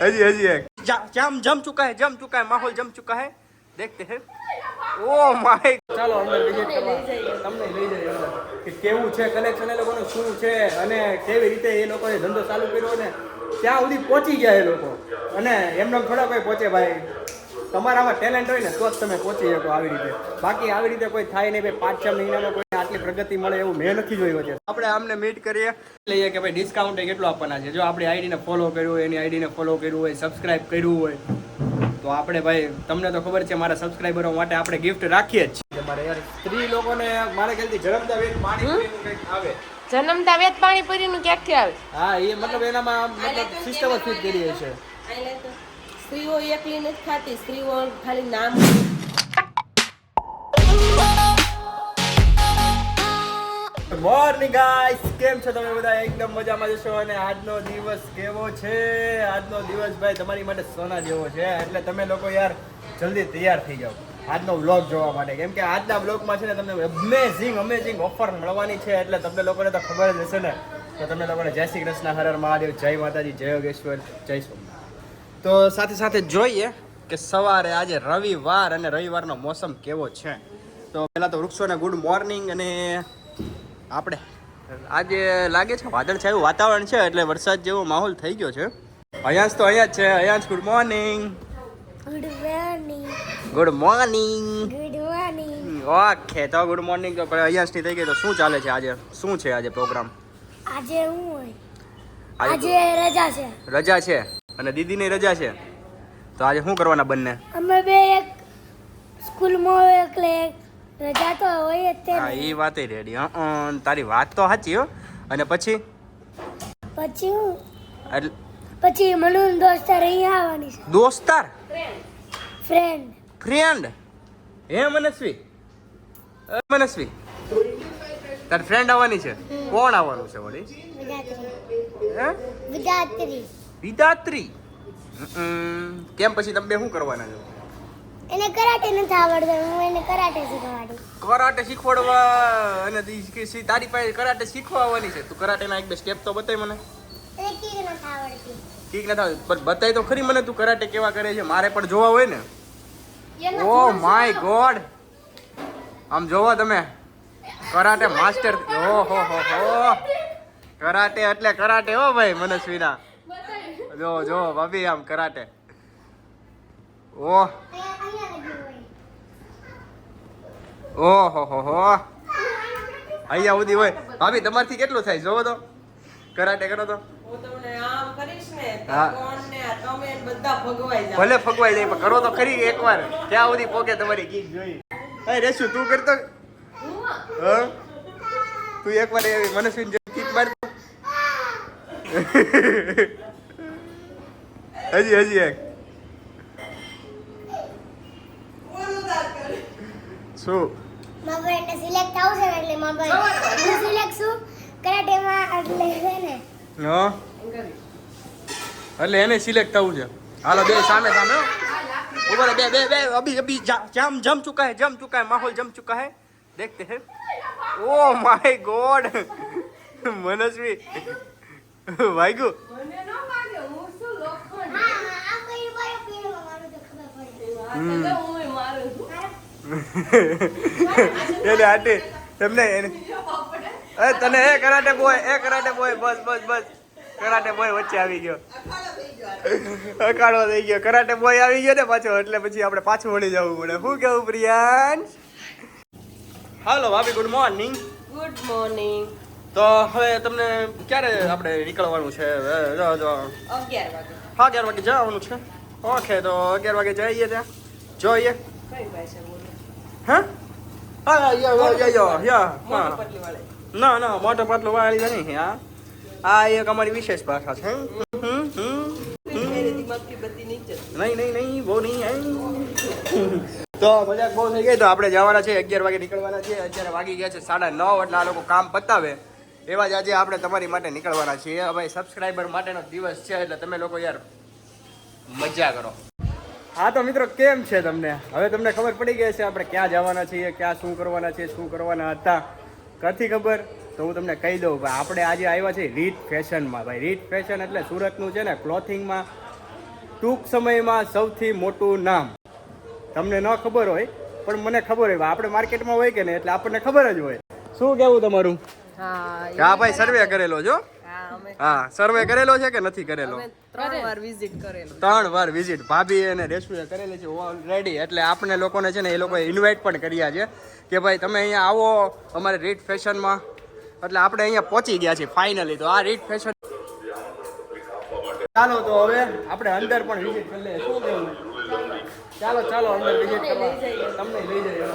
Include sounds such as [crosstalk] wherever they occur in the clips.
हजी हजी एक जा- जाम जम चुका है जम चुका है माहौल जम चुका है देखते हैं ઓ માય ચાલો અંદર વિઝિટ કરવા તમને લઈ જઈએ અંદર કે કેવું છે કલેક્શન એ લોકોનું શું છે અને કેવી રીતે એ લોકોએ ધંધો ચાલુ કર્યો ને ત્યાં સુધી પહોંચી ગયા એ લોકો અને એમને થોડા કોઈ પહોંચે ભાઈ તમારામાં ટેલેન્ટ હોય ને તો જ તમે પહોંચી શકો આવી રીતે. બાકી આવી રીતે કોઈ થાય નહીં ભાઈ પાંચ છ મહિનામાં કોઈ આટલી પ્રગતિ મળે એવું મેં નથી જોયું છે આપણે આમને મીટ કરીએ લઈએ કે ભાઈ ડિસ્કાઉન્ટ કેટલું આપવાના છે. જો આપણી આઈડીને ફોલો કર્યું હોય એની આઈડીને ફોલો કર્યું હોય સબસ્ક્રાઇબ કર્યું હોય તો આપણે ભાઈ તમને તો ખબર છે મારા સબસ્ક્રાઇબરો માટે આપણે ગિફ્ટ રાખીએ જ છીએ. મારે યાર સ્ત્રી લોકોને મારે ખ્યાલથી જન્મતા વેદ પાણી પીવાનું કંઈક આવે. જન્મતા વેત પાણીપુરીનું ક્યાંકથી આવે? હા એ મતલબ એનામાં મતલબ સિસ્ટમ જ ફિટ કરી છે સ્ત્રીઓ એકલી નથી ખાતી, સ્ત્રીઓ ખાલી નામ મોર્નિંગ ગાઈસ કેમ છો તમે બધા? એકદમ મજામાં જશો અને આજનો દિવસ કેવો છે? આજનો દિવસ ભાઈ તમારી માટે સોના જેવો છે, એટલે તમે લોકો યાર જલ્દી તૈયાર થઈ જાઓ. આજનો વ્લોગ જોવા માટે. કેમ કે આજના વ્લોગમાં છે ને તમને અમેઝિંગ અમેઝિંગ ઓફર મળવાની છે, એટલે તમને લોકોને તો ખબર જ હશે ને. તો તમને લોકોને જય શ્રી કૃષ્ણ, હર હર મહાદેવ, જય માતાજી, જય યોગેશ્વર, જય સોમનાથ. તો સાથે સાથે જોઈએ કે સવારે આજે રવિવાર અને રવિવારનો મોસમ કેવો છે. તો પહેલાં તો વૃક્ષોને ગુડ મોર્નિંગ અને આપણે આજે લાગે છે વાદળ છે એવું વાતાવરણ છે એટલે વરસાદ જેવો માહોલ થઈ ગયો છે. અયાંશ તો અહીંયા જ છે. Ayansh good morning good morning good morning good morning okay તો ગુડ મોર્નિંગ તો અયાંશની થઈ ગઈ તો શું ચાલે છે આજે? શું છે આજે પ્રોગ્રામ આજે હું આજે આજે રજા છે. રજા છે. અને દીદીની રજા છે. તો આજે શું કરવાના બંને? અમે બે એક સ્કૂલમાં એટલે રજા તો હોય જ હા એ વાતે રેડી. હા તારી વાત તો સાચી હો. અને પછી? પછી હું? એટલે પછી મનુ દોસ્તાર અહીંયા આવવાની છે. દોસ્તાર? ફ્રેન્ડ ફ્રેન્ડ હે મનસ્વી? મનસ્વી? તાર ફ્રેન્ડ આવવાની છે. કોણ આવવાનું છે વળી? વિદાત્રી હે? વિદાત્રી વિદાત્રી. કેમ પછી તમે બે શું કરવાના છો? એને કરાટે નથી આવડતું હું એને કરાટે શીખવાડી. કરાટે શીખવાડવા અને તારી પાસે કરાટે શીખવા આવવાની છે. તું કરાટેના એક બે સ્ટેપ તો બતાય મને. કીક નથી આવડતી? ઠીક નથી પણ બતાય તો ખરી મને તું કરાટે કેવા કરે છે. મારે પણ જોવા હોય ને. Oh my god. આમ જોવો તમે. Karate master. ઓહો હો હો. કરાટે એટલે કરાટે હો ભાઈ મનસ્વીના. જો જો ભાભી આમ કરાટે. ઓહ. ઓહો હો હો. અહીંયા સુધી હોય. ભાભી તમારથી કેટલું થાય? જોવો તો. કરાટે કરો તો. ભલે ફગવાઈ જાય પણ કરો તો ખરી એકવાર. ત્યાં સુધી પોકે તમારી ગીત જોઈ. અરે રેશુ તું કરતો? હ? તું એકવાર વાર મનસ્વીન જેવી ગીત માર હજી હજી એક શું મારા ભાઈને સિલેક્ટ આવશે ને એટલે મારા ભાઈ હું સિલેક્ટ છું કરાટેમાં એટલે છે ને હા એટલે એને સિલેક્ટ થવું છે હાલો બે સામે સામે હો. ઉભા રહો, બે બે બે અભી અભી જા- જામ જમ ચુકા है जम चुका है माहौल जम चुका है देखते हैं ओ माय गॉड मनस्वी વાગ્યું [laughs] એને આટી તમને એને એ તને એ કરાટે બોય એ કરાટે બોય બસ બસ બસ. કરાટે બોય વચ્ચે આવી ગયો. [laughs] અકાળો થઈ ગયો. કરાટે બોય આવી ગયો ને પાછો એટલે પછી આપણે પાછું વળી જવું પડે. શું કેવું પ્રિયાંશ? હાલો ભાભી ગુડ મોર્નિંગ ગુડ મોર્નિંગ તો હવે તમને ક્યારે આપણે નીકળવાનું છે? હવે જો જો. અગિયાર વાગે. હા અગિયાર વાગે જવાનું છે. ઓકે તો અગિયાર વાગે જઈએ ત્યાં. કઈ ભાષા બોલો. હા? હા યો યા યો યા ના ના મોટો પાટલો વાળી નહીં હા. આ એક અમારી વિશેષ ભાષા છે. નહીં નહીં નહીં બહુ નહીં. તો મજાક બહુ થઈ ગઈ. તો આપણે જવાના છે અગિયાર વાગે નીકળવાના છે અત્યારે વાગી ગયા છે સાડા નવ એટલે આ લોકો કામ પતાવે. એવા જ આજે આપણે તમારી માટે નીકળવાના છીએ. હવે સબસ્ક્રાઈબર માટેનો દિવસ છે એટલે તમે લોકો યાર મજા કરો. હા તો મિત્રો કેમ છે તમને? હવે તમને ખબર પડી ગઈ છે આપણે ક્યાં જવાના છીએ ક્યાં શું કરવાના છે શું કરવાના હતા? કથી ખબર? તો હું તમને કહી દઉં ભાઈ આપણે આજે આવ્યા છીએ રીત ફેશનમાં ભાઈ. રીત ફેશન એટલે સુરતનું છે ને ક્લોથિંગમાં ટૂંક સમયમાં સૌથી મોટું નામ. તમને ન ખબર હોય પણ મને ખબર હોય આપણે માર્કેટમાં હોય કે ને એટલે આપણને ખબર જ હોય. શું કેવું તમારું? હા હા ભાઈ સર્વે કરેલો છો હા સર્વે કરેલો છે કે નથી કરેલો? ત્રણ વાર વિઝિટ કરેલો. ત્રણ વાર વિઝિટ ભાભી અને રેસ્ટોરન્ટ કરેલી છે ઓલરેડી એટલે આપણે લોકોને છે ને એ લોકોએ ઇન્વાઇટ પણ કર્યા છે કે ભાઈ તમે અહીંયા આવો અમારે રીટ ફેશનમાં એટલે આપણે અહીંયા પહોંચી ગયા છીએ ફાઇનલી તો આ રીટ ફેશન ચાલો તો હવે આપણે અંદર પણ વિઝિટ કરી લઈએ. શું કેવું ચાલો ચાલો, અંદર વિઝિટ કરવા તમને લઈ જઈએ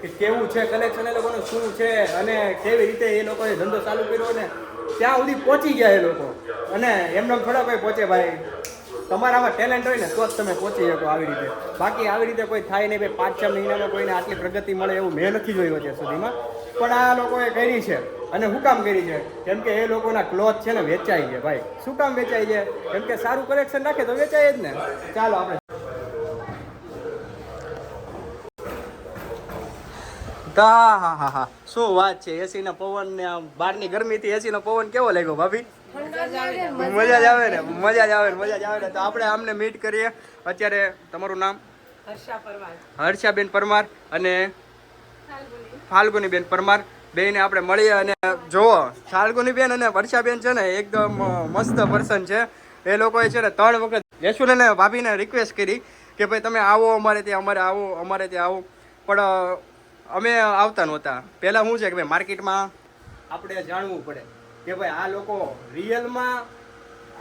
કે કેવું છે કલેક્શન એ લોકોનું, શું છે અને કેવી રીતે એ લોકોએ ધંધો ચાલુ કર્યો ને ત્યાં સુધી પહોંચી ગયા એ લોકો. અને એમને થોડા કોઈ પહોંચે ભાઈ. તમારામાં ટેલેન્ટ હોય ને, તો જ તમે પહોંચી શકો આવી રીતે. બાકી આવી રીતે કોઈ થાય નહીં, ભાઈ પાંચ છ મહિનામાં કોઈને આટલી પ્રગતિ મળે એવું મેં નથી જોયું અત્યાર સુધીમાં. પણ આ લોકોએ કરી છે. અને શું કામ કરી છે? કેમ કે એ લોકોના ક્લોથ છે ને વેચાય છે ભાઈ. શું કામ વેચાય છે કેમ કે સારું કલેક્શન રાખે તો વેચાય જ ને. ચાલો, આપણે હા હા હા હા. શું વાત છે? એસી ના પવન ને બહારની ગરમીથી એસી નો પવન કેવો લાગ્યો ભાભી? મજા જ આવે ને મજા જ આવે ને મજા જ આવે ને. તો આપણે આમને મીટ કરીએ. અત્યારે તમારું નામ? હર્ષાબેન પરમાર અને ફાલ્ગુનીબેન પરમાર. બેને આપણે મળીએ અને જુઓ ફાલ્ગુનીબેન અને વર્ષાબેન છે ને એકદમ મસ્ત પર્સન છે. એ લોકોએ છે ને ત્રણ વખત યશુને ને ભાભીને રિક્વેસ્ટ કરી કે ભાઈ તમે આવો અમારે ત્યાં અમારે આવો અમારે ત્યાં આવો. પણ અમે આવતા નહોતા. પહેલાં શું છે કે ભાઈ માર્કેટમાં આપણે જાણવું પડે કે ભાઈ આ લોકો રિયલમાં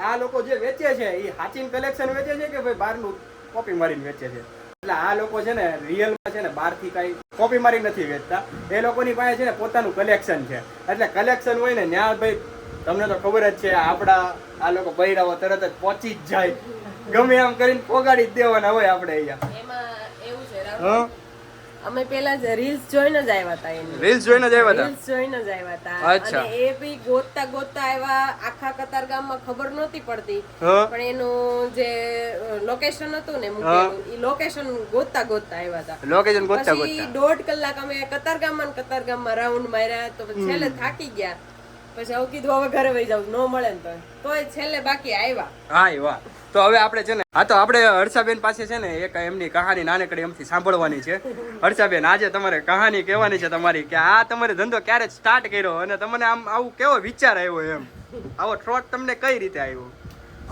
આ લોકો જે વેચે છે એ હાચીન કલેક્શન વેચે છે કે ભાઈ બહારનું કોપી મારીને વેચે છે? એટલે આ લોકો છે ને રિયલમાં છે ને બહારથી કાંઈ કોપી મારી નથી વેચતા. એ લોકોની પાસે છે ને પોતાનું કલેક્શન છે. એટલે કલેક્શન હોય ને ત્યાં ભાઈ તમને તો ખબર જ છે આપણા આ લોકો બૈરાઓ તરત જ પહોંચી જ જાય. ગમે એમ કરીને પોગાડી જ દેવાના હોય આપણે અહીંયા. એમાં એવું છે અમે પેલા રીલ્સ જોઈને જ આવ્યા હતા એની. રીલ્સ જોઈને જ આવ્યા હતા? રીલ્સ જોઈને જ આવ્યા હતા. અચ્છા. અને એ બી ગોતતા ગોતતા આવ્યા આખા કતાર ગામમાં ખબર નહોતી પડતી. પણ એનું જે લોકેશન હતું ને મૂકેલું એ લોકેશન ગોતતા ગોતતા આવ્યા હતા. લોકેશન ગોતતા પછી દોઢ કલાક અમે કતારગામમાં ને કતારગામમાં રાઉન્ડ માર્યા તો છેલ્લે થાકી ગયા. પછી હવે કીધું હવે ઘરે વહી જાવ નો મળે ને તો તોય છેલ્લે બાકી આવ્યા હા એ તો હવે આપણે છે ને હા તો આપણે હર્ષાબેન પાસે છે ને એક એમની કહાની નાનકડી એમથી સાંભળવાની છે. હર્ષાબેન આજે તમારે કહાની કહેવાની છે તમારી કે આ તમારે ધંધો ક્યારે સ્ટાર્ટ કર્યો અને તમને આમ આવું કેવો વિચાર આવ્યો એમ? આવો થ્રોટ તમને કઈ રીતે આવ્યો?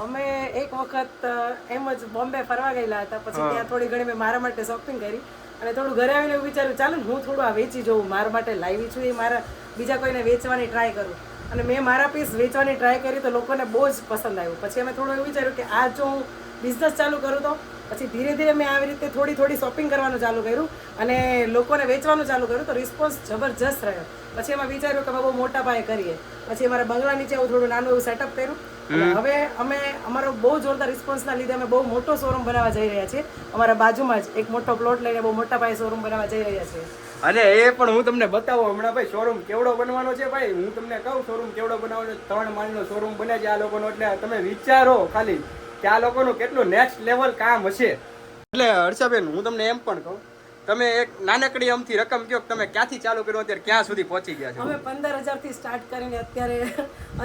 અમે એક વખત એમ જ બોમ્બે ફરવા ગયેલા હતા પછી ત્યાં થોડી ઘણી મેં મારા માટે શોપિંગ કરી અને થોડું ઘરે આવીને વિચાર્યું ચાલો હું થોડું આ વેચી જોઉં મારા માટે લાવી છું એ મારા બીજા કોઈને વેચવાની ટ્રાય કરું. અને મેં મારા પીસ વેચવાની ટ્રાય કરી તો લોકોને બહુ જ પસંદ આવ્યું. પછી અમે થોડું એવું વિચાર્યું કે આ જો હું બિઝનેસ ચાલુ કરું તો પછી ધીરે ધીરે મેં આવી રીતે થોડી થોડી શોપિંગ કરવાનું ચાલુ કર્યું અને લોકોને વેચવાનું ચાલુ કર્યું તો રિસ્પોન્સ જબરજસ્ત રહ્યો. પછી એમાં વિચાર્યું કે બહુ મોટા પાયે કરીએ. પછી અમારા બંગલા નીચે હું થોડું નાનું એવું સેટઅપ કર્યું. હવે અમે અમારો બહુ જોરદાર રિસ્પોન્સના લીધે અમે બહુ મોટો શોરૂમ બનાવવા જઈ રહ્યા છીએ. અમારા બાજુમાં જ એક મોટો પ્લોટ લઈને બહુ મોટા પાયે શોરૂમ બનાવવા જઈ રહ્યા છીએ. અને એ પણ હું તમને બતાવું હમણાં ભાઈ શોરૂમ કેવડો બનવાનો છે ભાઈ? હું તમને કહું શોરૂમ કેવડો બનાવવાનો છે? ત્રણ માળનો શોરૂમ બને છે આ લોકોનો. એટલે તમે વિચારો ખાલી કે આ લોકોનું કેટલું નેક્સ્ટ લેવલ કામ હશે. એટલે હર્ષાબેન હું તમને એમ પણ કહું તમે એક નાનકડી અમથી રકમ કયો તમે ક્યાંથી ચાલુ કર્યો અત્યારે ક્યાં સુધી પહોંચી ગયા છો? અમે પંદર હજારથી સ્ટાર્ટ કરીને અત્યારે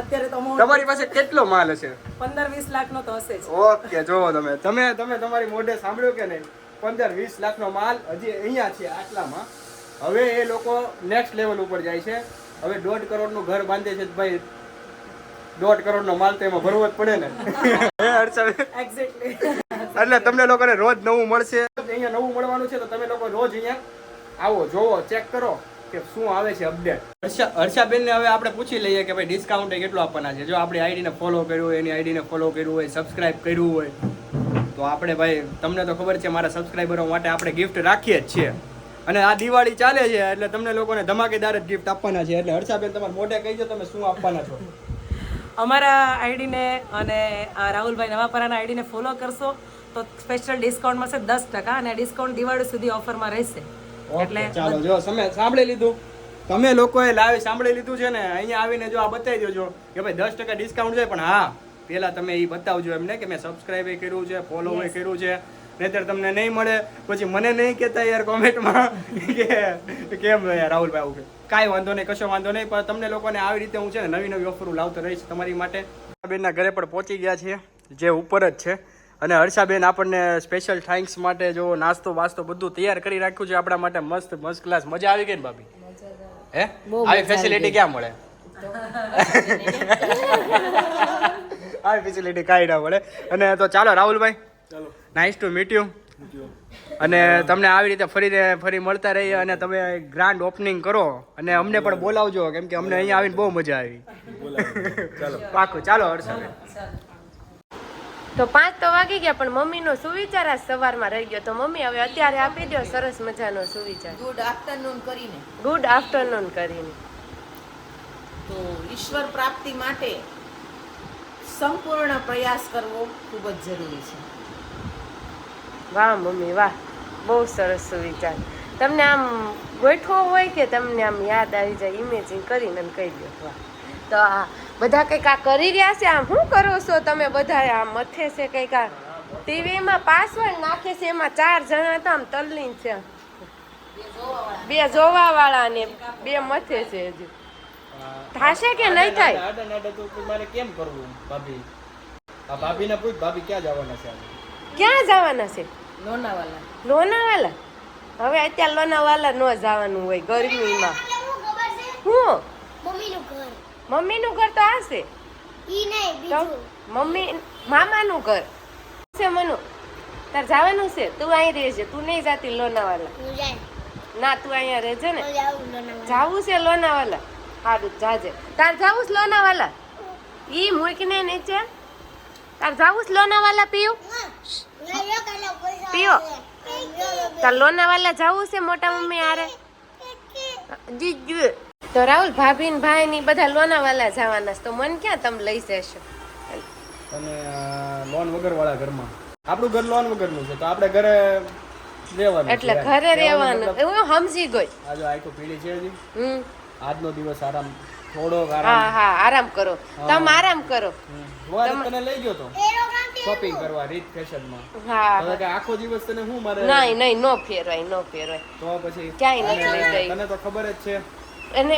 અત્યારે તો તમારી પાસે કેટલો માલ હશે? પંદર વીસ લાખનો તો હશે ઓકે જોવો તમે. તમે તમે તમારી મોઢે સાંભળ્યું કે નહીં? પંદર વીસ લાખનો માલ હજી અહીંયા છે આટલામાં. હવે એ લોકો નેક્સ્ટ લેવલ ઉપર જાય છે. હવે દોઢ કરોડનું ઘર બાંધે છે ભાઈ. દોઢ કરોડનો માલ તો એમાં ભરવો જ પડે ને. હે હર્ષાબેન? એક્ઝેક્ટલી એટલે તમને લોકોને રોજ નવું મળશે. અહીંયા નવું મળવાનું છે તો તમે લોકો રોજ અહીંયા આવો જોવો ચેક કરો કે શું આવે છે અપડેટ હર્ષા હર્ષાબેનને હવે આપણે પૂછી લઈએ કે ભાઈ ડિસ્કાઉન્ટ કેટલું આપવાના છે. જો આપણી આઈડીને ફોલો કર્યું હોય એની આઈડીને ફોલો કર્યું હોય સબસ્ક્રાઇબ કર્યું હોય તો આપણે ભાઈ તમને તો ખબર છે મારા સબસ્ક્રાઈબરો માટે આપણે ગિફ્ટ રાખીએ જ છીએ. અને આ દિવાળી ચાલે છે એટલે તમને લોકોને ધમાકેદાર જ ગિફ્ટ આપવાના છે. એટલે હર્ષાબેન તમારે મોઢે કહી દો તમે શું આપવાના છો? અમારા આઈડીને અને આ રાહુલભાઈ નવાપરાના આઈડીને ફોલો કરશો તો સ્પેશિયલ ડિસ્કાઉન્ટ મળશે દસ ટકા અને ડિસ્કાઉન્ટ દિવાળી સુધી ઓફરમાં રહેશે. એટલે ચાલો જો તમે સાંભળી લીધું. તમે લોકોએ લાવી સાંભળી લીધું છે ને અહીંયા આવીને જો આ બતાવી દેજો કે ભાઈ દસ ટકા ડિસ્કાઉન્ટ છે પણ હા પહેલાં તમે એ બતાવજો એમને કે મેં સબસ્ક્રાઈબ કર્યું છે ફોલો કર્યું છે. નહીતર તમને નહીં મળે પછી મને નહીં કહેતા યાર કોમેન્ટમાં કે કેમ યાર રાહુલભાઈ આવું કે કાંઈ વાંધો નહીં કશો વાંધો નહીં પણ તમને લોકોને આવી રીતે હું છે ને નવી નવી ઓફરો લાવતો રહીશ તમારી માટે. બેનના ઘરે પણ પહોંચી ગયા છીએ જે ઉપર જ છે. અને હર્ષાબેન આપણને સ્પેશિયલ થેન્ક્સ માટે જો નાસ્તો વાસ્તો બધું તૈયાર કરી રાખ્યું છે આપણા માટે મસ્ત મસ્ત ક્લાસ મજા આવી ગઈ ને ભાભી? હે? આવી ફેસિલિટી ક્યાં મળે? [laughs] [laughs] આવી ફેસિલિટી કાંઈ ના મળે. અને તો ચાલો રાહુલભાઈ. ચાલો. નાઇસ ટુ મીટ યુ અને તમને આવી રીતે ફરીને ફરી મળતા રહીએ અને તમે ગ્રાન્ડ ઓપનિંગ કરો. અને અમને પણ બોલાવજો કેમ કે અમને અહીંયા આવીને બહુ મજા આવી. ચાલો. પાકું ચાલો હર્ષાબેન તો પાંચ તો વાગી ગયા પણ મમ્મીનો સુવિચાર આજ સવારમાં રહી ગયો. તો મમ્મી હવે અત્યારે આપી દો સરસ મજાનો સુવિચાર. ગુડ આફ્ટરનૂન કરીને. ગુડ આફ્ટરનૂન કરીને. તો ઈશ્વર પ્રાપ્તિ માટે સંપૂર્ણ પ્રયાસ કરવો ખૂબ જ જરૂરી છે. વાહ મમ્મી વાહ. બહુ સરસ સુવિચાર. તમને આમ ગોઠવો હોય કે તમને આમ યાદ આવી જાય ઇમેજિંગ કરીને કહી દો વાહ. તો આ બધા કંઈક આ કરી રહ્યા છે આમ શું કરો છો તમે બધા આમ મથે છે કંઈક આ ટીવીમાં પાસવર્ડ નાખે છે એમાં ચાર જણા તો આમ તલ્લીન છે. બે જોવા વાળા ને બે મથે છે હજુ. થાશે કે નહીં થાય? આડા નાડા તો મારે કેમ કરવું ભાભી? આ ભાભીને પૂછ ભાભી ક્યાં જવાના છે ક્યાં જવાના છે? લોનાવાલા. લોનાવાલા? હવે અત્યારે લોનાવાલા ન જવાનું હોય ગરમીમાં. હું ખબર છે? હું? મમ્મીનું ઘર. મમ્મીનું ઘર તો આ છે. ઈ નહીં બીજું. મમ્મી મામાનું ઘર. છે મનુ? તાર જવાનું છે? તું અહીં રહેજે. તું નહીં જાતી લોનાવાલા. ના તું અહીંયા રહેજે ને. જાવું છે લોનાવાલા. સારું જાજે. તાર જાવું છે લોનાવાલા? ઈ મૂકીને નીચે? તાર જાવું છે લોનાવાલા હા. પીઓ. આપે. તાર લોનાવાલા જાવું છે મોટા મમ્મી આરે જીજુ તો રાહુલ ભાભી ને ભાઈ ની બધા લોનાવાલા જવાના છે. તો મન ક્યાં તમે લઈ જશો? તમે લોન વગર વાળા ઘરમાં. આપણું ઘર લોન વગરનું છે તો આપણે ઘરે રહેવાનું એટલે ઘરે રહેવાનું એવું હું સમજી ગઈ. આજે આખો પીડી છે હજી. આજનો દિવસ આરામ થોડો હા આરામ. હા આરામ કરો. તમે આરામ કરો. હું તને લઈ ગયો તો? શોપિંગ કરવા રીત ફેશનમાં. હા હવે કે આખો દિવસ તને હું મારે નહીં નહીં નો ફેરવાય નો ફેરવાય. તો પછી ક્યાંય નથી લઈ અને તને તો ખબર જ છે. અને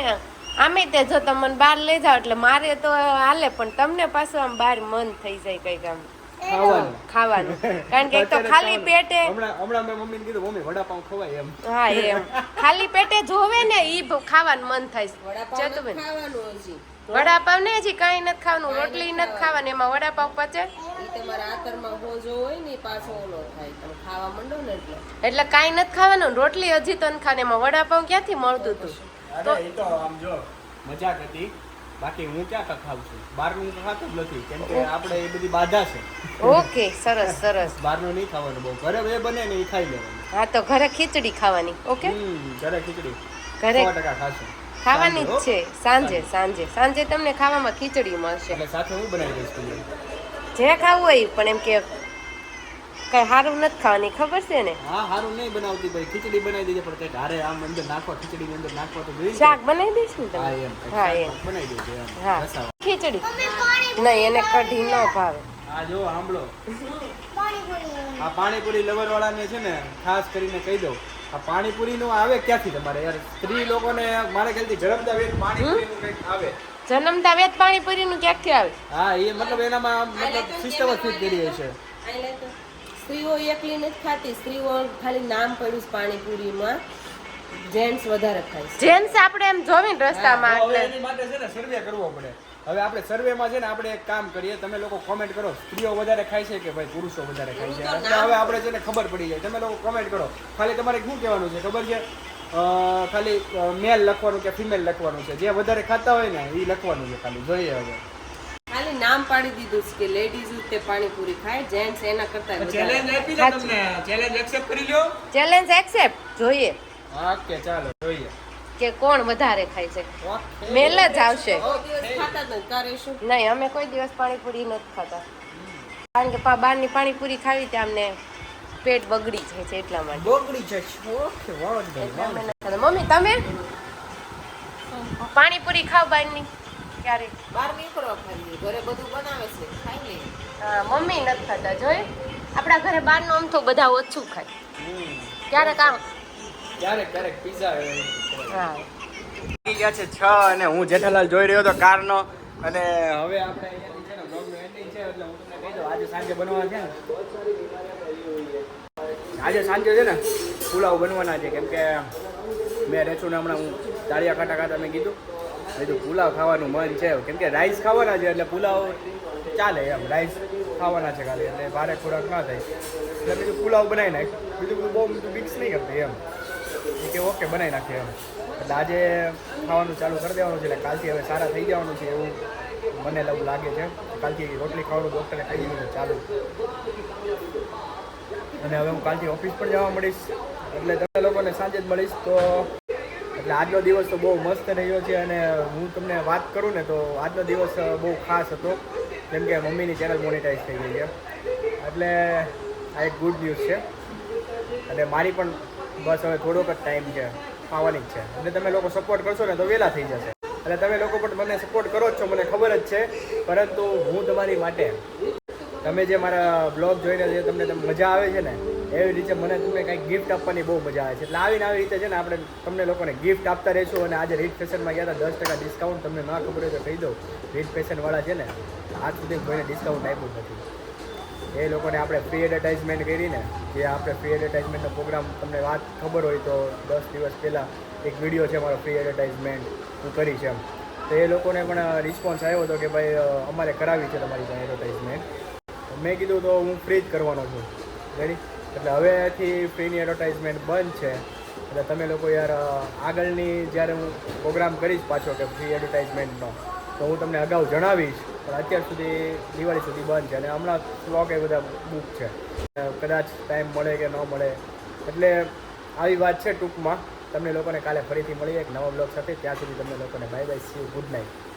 આમે તે જો તમને બહાર લઈ જાઓ એટલે મારે તો હાલે પણ તમને પાછું આમ બહાર મન થઈ જાય કંઈક આમ. ખાવાનું. ખાવાનું. કારણ કે એક તો ખાલી પેટે હમણાં હમણાં મેં મમ્મીને કીધું મમ્મી વડાપાઉં ખવાય એમ. હા એમ. ખાલી પેટે જોવે ને ઈ ખાવાનું મન થાય ચતુબેન ખાવાનું હજી વડાપાવ ને હજી કાંઈ નથી ખાવાનું રોટલી નથી ખાવાની. એમાં વડાપાવ પચે. એ તમારા આતરમાં હોજો હોય ને ઈ પાછો ઓલો થાય. તમે ખાવા માંડો ને એટલે. કઈ કાંઈ નથી ખાવાનું રોટલી હજી તો ખાને એમાં વડાપાવ ક્યાંથી મળતું હતું? અરે એ તો આમ જો મજાક હતી. બાકી હું ક્યાં ખાઉં છું? બહારનું ખાતો જ નથી કેમ કે આપણે એ બધી બાધા છે. ઓકે સરસ સરસ. બહારનું નહીં ખાવાનું બહુ. ઘરે એ બને ને એ ખાઈ લેવાનું. હા તો ઘરે ખીચડી ખાવાની ઓકે? ઘરે ખીચડી. ઘરે સો ટકા ખાશું. ખાવાની જ છે. સાંજે સાંજે. સાંજે તમને ખાવામાં ખીચડી મળશે. એટલે સાથે હું બનાવી દઈશ તું જે ખાવું હોય પણ એમ કે કઈ સારું નથી ખાવાની ખબર છે ને? હા હારું નહીં બનાવતી ભાઈ. ખીચડી બનાવી દેજે પણ કંઈક હારે આમ અંદર નાખો ખીચડી અંદર નાખો તો જોઈએ શાક બનાવી દઈશ હા તમે? એમ. હા એમ. બનાવી દેજે હા. ખીચડી. નહીં એને કઢી ન ભાવે. આ જો સાંભળો આ પાણીપુરી લવર વાળાને છે ને ખાસ કરીને કહી દઉં. આ પાણીપુરી નું આવે ક્યાંથી તમારે? યાર સ્ત્રી લોકોને મારે ખ્યાલથી જન્મતા વેત પાણીપુરી નું કંઈક આવે. જન્મતા વેત પાણીપુરી નું ક્યાંકથી આવે? હા એ મતલબ એનામાં મતલબ સિસ્ટમ જ ફિટ કરી છે. અહીં લે તો. સ્ત્રીઓ એકલી નથી ખાતી સ્ત્રીઓ ખાલી નામ પડ્યું પાણીપુરીમાં. જેન્ટ્સ વધારે ખાય જેન્ટ્સ આપણે એમ જોવીને રસ્તામાં એટલે. માટે છે ને સર્વે કરવો પડે. હવે આપણે સર્વેમાં છે ને આપણે એક કામ કરીએ. તમે લોકો કોમેન્ટ કરો. સ્ત્રીઓ વધારે ખાય છે કે ભાઈ પુરુષો વધારે ખાય છે? એટલે હવે આપણે છે ને ખબર પડી જાય તમે લોકો કોમેન્ટ કરો. ખાલી તમારે શું કહેવાનું છે ખબર છે? ખાલી મેલ લખવાનું કે ફિમેલ લખવાનું છે? જે વધારે ખાતા હોય ને એ લખવાનું છે ખાલી. જોઈએ હવે. ખાલી નામ પાડી દીધું છે કે લેડીઝ તે પાણીપુરી ખાય જેન્ટ્સ એના કરતા ચેલેન્જ આપી દો તમને. ચેલેન્જ એક્સેપ્ટ કરી લ્યો. ચેલેન્જ એક્સેપ્ટ જોઈએ. ઓકે ચાલો જોઈએ. કે કોણ વધારે ખાય છે? મેલ જ આવશે. નહીં અમે કોઈ દિવસ પાણીપુરી નથી ખાતા. કારણ કે બહારની પાણીપુરી ખાવી ત્યાં અમને પેટ બગડી જાય છે એટલા માટે. બોગડી છે. ઓકે વાહ જ ભાઈ, એટલે વાહ. અમે નથી ખાતા. મમ્મી તમે? પાણીપુરી ખાવ બહારની ક્યારે બહાર નીકળો ખાલી. ઘરે બધું બનાવે છે. ખાઈ લે. મમ્મી નથી ખાતા જોઈ આપણા ઘરે બહારનું આમ તો બધા ઓછું ખાય. ક્યારેક આમ ક્યારેક ક્યારેક પીઝા હા. થઈ ગયા છે છ અને હું જેઠાલાલ જોઈ રહ્યો હતો કારનો. અને હવે આપણે અહીંયાથી છે ને vlog નું છે એટલે હું તમને કહી દઉં આજે સાંજે બનવાના છે ને. આજે સાંજે છે ને પુલાવ બનવાના છે કેમ કે મેં રેચુને હમણાં હું દાળિયા ખાટા ખાતા મેં કીધું. કીધું પુલાવ ખાવાનું મન છે. કેમ કે રાઈસ ખાવાના છે એટલે પુલાવ ચાલે એમ. રાઈસ ખાવાના છે ખાલી એટલે ભારે ખોરાક ના થાય. એટલે બીજું પુલાવ બનાવી નાખ. બીજું બધું બહુ બધું મિક્સ નહીં કરતી એમ. કે ઓકે બનાવી નાખીએ એમ. એટલે આજે ખાવાનું ચાલુ કરી દેવાનું છે, એટલે કાલથી હવે સારા થઈ જવાનું છે એવું મને એવું લાગે છે. કાલથી રોટલી ખાવાનું ડૉક્ટરે કહી દીધું ચાલુ. અને હવે હું કાલથી ઓફિસ પર જવા મળીશ. એટલે તમે લોકોને સાંજે જ મળીશ તો એટલે આજનો દિવસ તો બહુ મસ્ત રહ્યો છે અને હું તમને વાત કરું ને તો આજનો દિવસ બહુ ખાસ હતો. કેમ કે મમ્મીની ચેનલ મોનિટાઈઝ થઈ ગઈ છે. એટલે આ એક ગુડ ન્યૂઝ છે. અને મારી પણ બસ હવે થોડોક જ ટાઈમ છે આવવાની જ છે. એટલે તમે લોકો સપોર્ટ કરશો ને તો વહેલા થઈ જશે. એટલે તમે લોકો પણ મને સપોર્ટ કરો જ છો, મને ખબર જ છે. પરંતુ હું તમારી માટે, તમે જે મારા બ્લોગ જોઈને જે તમને મજા આવે છે ને, એવી રીતે મને તમને કંઈક ગિફ્ટ આપવાની બહુ મજા આવે છે. એટલે આવીને આવી રીતે છે ને આપણે તમને લોકોને ગિફ્ટ આપતા રહીશું અને આજે રીટ ફેશનમાં ગયા હતા, દસ ટકા ડિસ્કાઉન્ટ તમને ના ખબર હોય તો કહી દઉં. રીટ ફેશનવાળા છે ને, આજ સુધી કોઈને ડિસ્કાઉન્ટ આપ્યું નથી. એ લોકોને આપણે ફ્રી એડવર્ટાઇઝમેન્ટ કરીને જે આપણે ફ્રી એડવર્ટાઇઝમેન્ટનો પ્રોગ્રામ તમને વાત ખબર હોય તો દસ દિવસ પહેલાં એક વીડિયો છે મારો ફ્રી એડવર્ટાઇઝમેન્ટ હું કરી છે એમ. તો એ લોકોને પણ રિસ્પોન્સ આવ્યો હતો કે ભાઈ અમારે કરાવી છે તમારી પાસે એડવર્ટાઇઝમેન્ટ મેં કીધું તો હું ફ્રી જ કરવાનો છું. રેડી એટલે હવેથી ફ્રીની એડવર્ટાઇઝમેન્ટ બંધ છે. એટલે તમે લોકો યાર આગળની જ્યારે હું પ્રોગ્રામ કરીશ પાછો કે ફ્રી એડવર્ટાઇઝમેન્ટનો તો હું તમને અગાઉ જણાવીશ પણ અત્યાર સુધી દિવાળી સુધી બંધ છે અને હમણાં સ્ટોક એ બધા બુક છે. કદાચ ટાઈમ મળે કે ન મળે. એટલે આવી વાત છે ટૂંકમાં. તમને લોકોને કાલે ફરીથી મળીએ એક નવા બ્લોગ સાથે. ત્યાં સુધી તમને લોકોને bye bye see good night